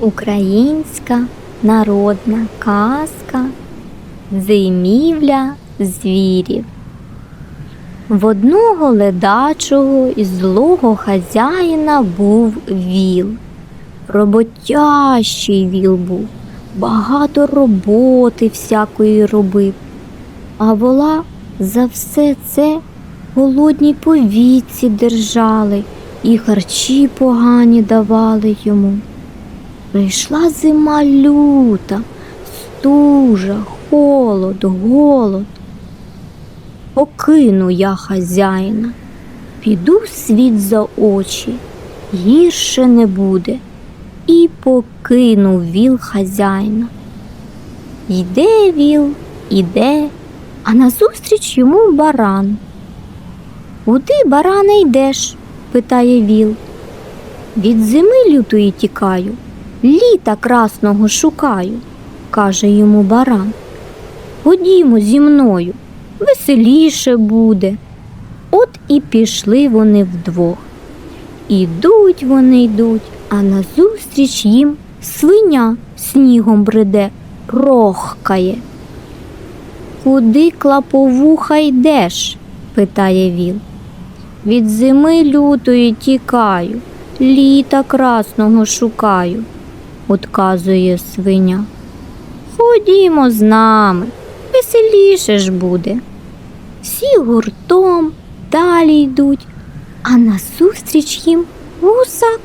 Українська народна казка Зимівля звірів. В одного ледачого і злого хазяїна був віл. Роботящий віл був, багато роботи всякої робив. А вола за все це голодній повітці держали і харчі погані давали йому. Прийшла зима люта, стужа, холод, голод. Покину я хазяїна, піду в світ за очі, гірше не буде, і покинув віл хазяїна. Йде віл, іде, а назустріч йому баран. Куди, баране, йдеш? питає віл. Від зими лютої тікаю, літа красного шукаю, каже йому баран. Ходімо зі мною, веселіше буде. От і пішли вони вдвох. Ідуть вони йдуть, а назустріч їм свиня снігом бреде, рохкає. Куди клаповуха йдеш? питає віл. Від зими лютої тікаю, літа красного шукаю, отказує свиня. Ходімо з нами, веселіше ж буде. Всі гуртом далі йдуть, а назустріч їм гусак.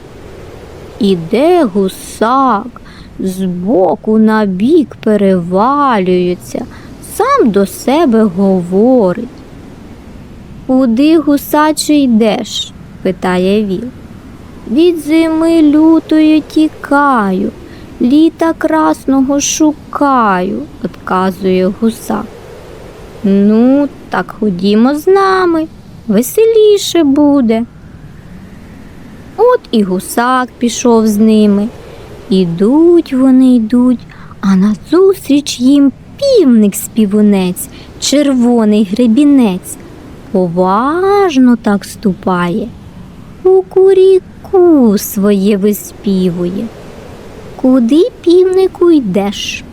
Іде гусак, збоку на бік перевалюється, сам до себе говорить. Куди гусаче йдеш? питає віл. Від зими лютої тікаю, літа красного шукаю, отказує гусак. Ну, так ходімо з нами, веселіше буде. От і гусак пішов з ними. Ідуть вони йдуть, а назустріч їм півник співунець, червоний гребінець поважно так ступає, кукуріку своє виспівує. Куди півнику йдеш?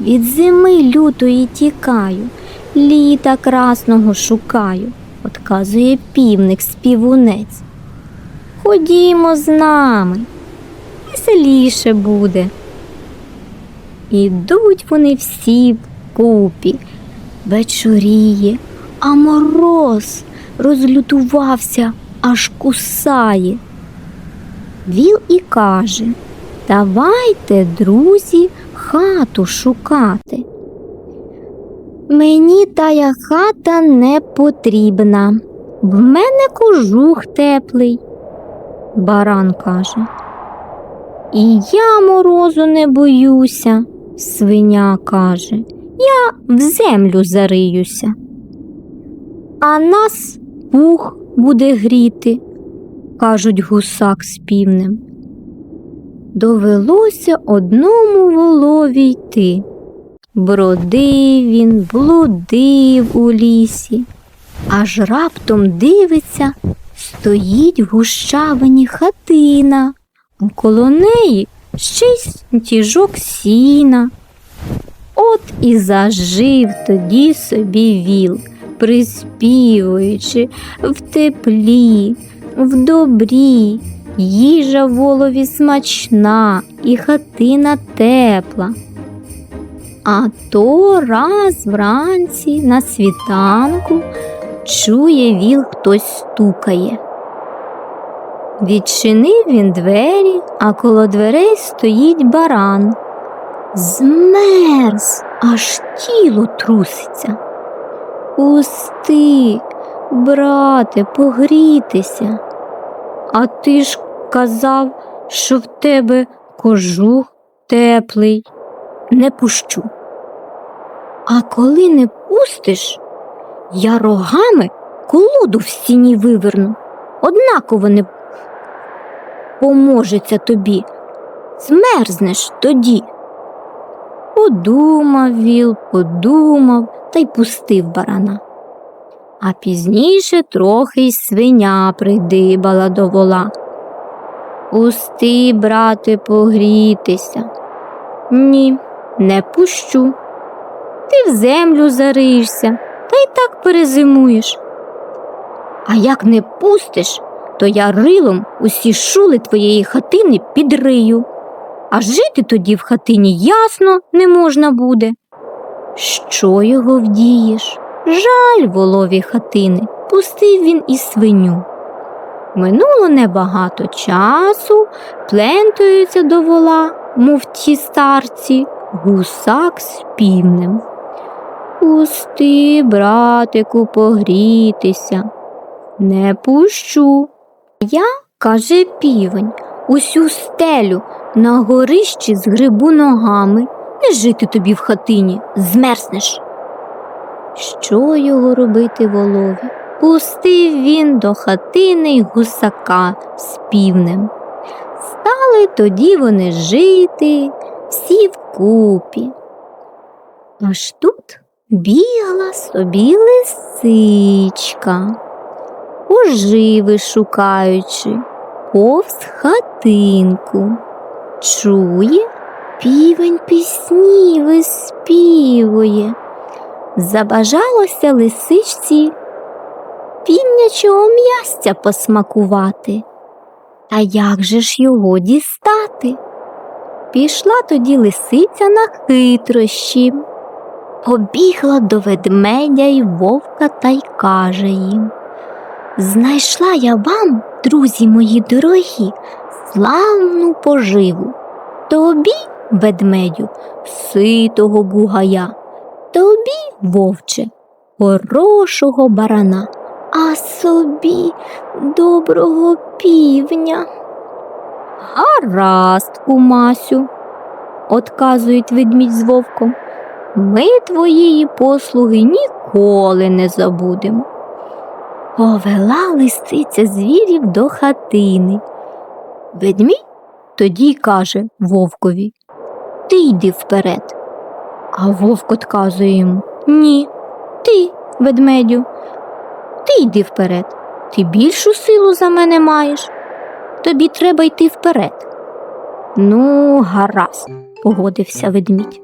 Від зими лютої тікаю, літа красного шукаю, отказує півник співунець. Ходімо з нами, веселіше буде. Ідуть вони всі вкупі, вечоріє, а мороз розлютувався, аж кусає. Віл і каже Давайте, друзі, хату шукати. Мені тая хата не потрібна. В мене кожух теплий, баран каже. І я морозу не боюся, свиня каже. Я в землю зариюся а нас пух буде гріти, кажуть гусак з півнем. Довелося одному волові йти. Бродив він, блудив у лісі, аж раптом дивиться, стоїть в гущавині хатина, коло неї ще й тіжок сіна. От і зажив тоді собі віл приспівуючи в теплі, в добрі, їжа волові смачна і хатина тепла. А то раз вранці на світанку чує віл хтось стукає. Відчинив він двері, а коло дверей стоїть баран. Змерз, аж тіло труситься. Пусти, брате, погрітися. А ти ж казав, що в тебе кожух теплий. Не пущу. А коли не пустиш, я рогами колоду в стіні виверну. Однаково не поможеться тобі. Змерзнеш тоді. Подумав віл, подумав та й пустив барана. А пізніше трохи й свиня придибала до вола. Пусти, брате, погрітися. Ні, не пущу. Ти в землю зариєшся та й так перезимуєш. А як не пустиш, то я рилом усі шули твоєї хатини підрию. А жити тоді в хатині ясно не можна буде. Що його вдієш? Жаль волові хатини, пустив він і свиню. Минуло небагато часу, плентуються до вола, мов ті старці, гусак з півнем. Пусти, братику, погрітися. Не пущу. Я, каже півень, усю стелю на горищі з грибу ногами. Не жити тобі в хатині, змерзнеш. Що його робити волові? Пустив він до хатини й гусака з півнем. Стали тоді вони жити всі вкупі. Аж тут бігла собі лисичка, поживи шукаючи, повз хатинку. Чує, півень пісні виспівує. Забажалося лисичці півнячого м'ястя посмакувати. Та як же ж його дістати? Пішла тоді лисиця на хитрощі, побігла до ведмедя й вовка та й каже їм Знайшла я вам, друзі мої дорогі, славну поживу. Тобі, ведмедю, ситого бугая, тобі, вовче, хорошого барана, а собі доброго півня. Гаразд, кумасю, отказують ведмідь з вовком. Ми твоєї послуги ніколи не забудемо. Повела лисиця звірів до хатини. Ведмідь тоді каже вовкові Ти йди вперед. А вовк отказує йому Ні, ти, ведмедю, ти йди вперед. Ти більшу силу за мене маєш. Тобі треба йти вперед. Ну, гаразд, погодився ведмідь.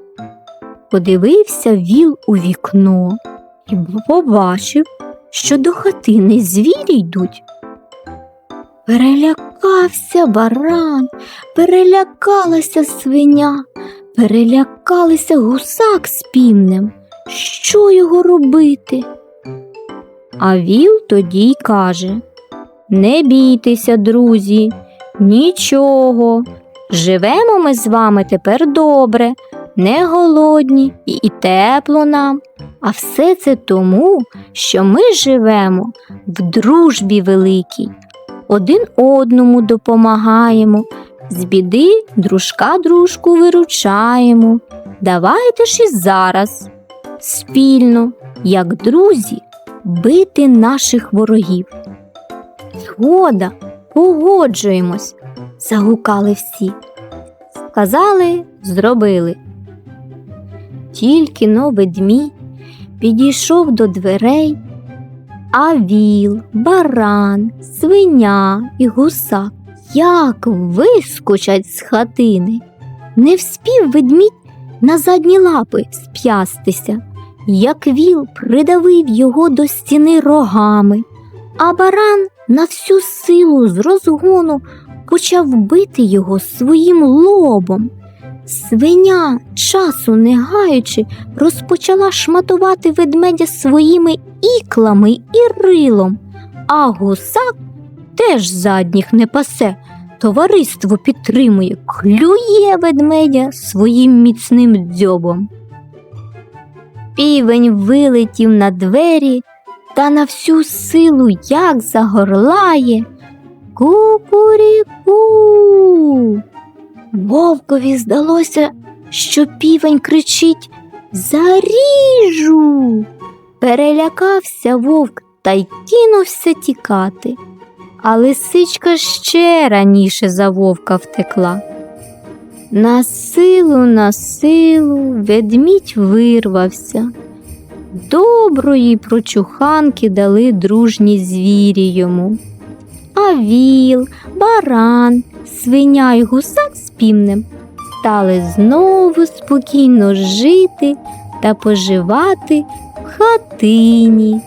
Подивився віл у вікно і побачив, що до хатини звірі йдуть. Перелякався баран, перелякалася свиня, перелякалися гусак з півнем. Що його робити? А віл тоді й каже Не бійтеся, друзі, нічого. Живемо ми з вами тепер добре, не голодні і, тепло нам. А все це тому, що ми живемо в дружбі великій, один одному допомагаємо, з біди дружка дружку виручаємо. Давайте ж і зараз спільно, як друзі, бити наших ворогів. Згода, погоджуємось, загукали всі. Сказали, зробили. Тільки но ведмідь підійшов до дверей, а віл, баран, свиня і гусак як вискочать з хатини. Не вспів ведмідь на задні лапи сп'ястися, як віл придавив його до стіни рогами, а баран на всю силу з розгону почав бити його своїм лобом. Свиня, часу не гаючи, розпочала шматувати ведмедя своїми іклами і рилом, а гусак теж задніх не пасе, товариство підтримує, клює ведмедя своїм міцним дзьобом. Півень вилетів на двері та на всю силу як загорлає. Кукуріку. Вовкові здалося, що півень кричить Заріжу. Перелякався вовк та й кинувся тікати. А лисичка ще раніше за вовка втекла. На силу, на силу ведмідь вирвався. Доброї прочуханки дали дружні звірі йому. А віл, баран свиня й гусак з півнем стали знову спокійно жити та поживати в хатині.